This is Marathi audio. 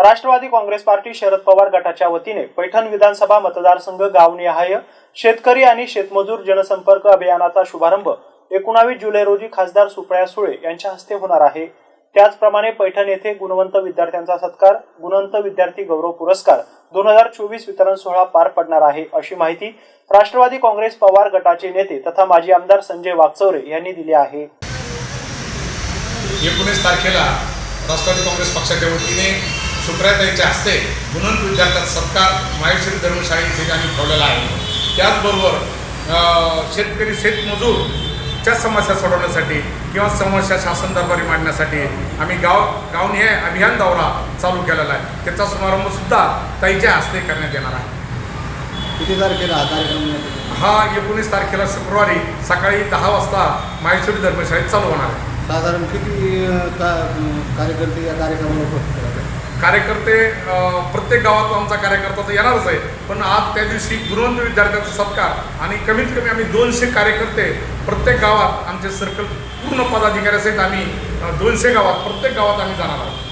राष्ट्रवादी काँग्रेस पार्टी शरद पवार गटाच्या वतीने पैठण विधानसभा मतदारसंघ गावनिहाय शेतकरी आणि शेतमजूर जनसंपर्क अभियानाचा शुभारंभ एकोणावीस जुलै रोजी खासदार सुप्रिया सुळे यांच्या हस्ते होणार आहे. त्याचप्रमाणे पैठण येथे गुणवंत विद्यार्थ्यांचा सत्कार गुणवंत विद्यार्थी गौरव पुरस्कार दोन हजार चोवीस वितरण सोहळा पार पडणार आहे अशी माहिती राष्ट्रवादी काँग्रेस पवार गटाचे नेते तथा माजी आमदार संजय वागचौरे यांनी दिली आहे. एकोणीस तारखेला राष्ट्रवादी काँग्रेस पक्षाच्या वतीने सुप्रियाताईच्या हस्ते गुणवंत विद्यार्थ्याचा सत्कार माहेश्वरी धर्मशाळा आम्ही ठेवलेला आहे त्याचबरोबर शेतकरी शेतमजूरच्या समस्या सोडवण्यासाठी किंवा समस्या शासन दरबारी मांडण्यासाठी आम्ही गाव गावनिहाय अभियान दौरा चालू केलेला आहे त्याचा समारंभसुद्धा ताईच्या हस्ते करण्यात येणार आहे किती तारखेला हा कार्यक्रम? हा एकोणीस तारखेला शुक्रवारी सकाळी दहा वाजता माहेश्वरी धर्मशाळेत चालू होणार आहे साधारण किती कार्यकर्ते या कार्यक्रमाला उपस्थित? कार्यकर्ते प्रत्येक गावात आमचा कार्यकर्ता तर येणारच आहे. पण आज त्या दिवशी गुरुवंत विद्यार्थ्यांचा सत्कार आणि कमीत कमी आम्ही दोनशे कार्यकर्ते प्रत्येक गावात आमचे सर्कल पूर्ण पदाधिकाऱ्यासहित आम्ही दोनशे गावात प्रत्येक गावात आम्ही जाणार आहोत.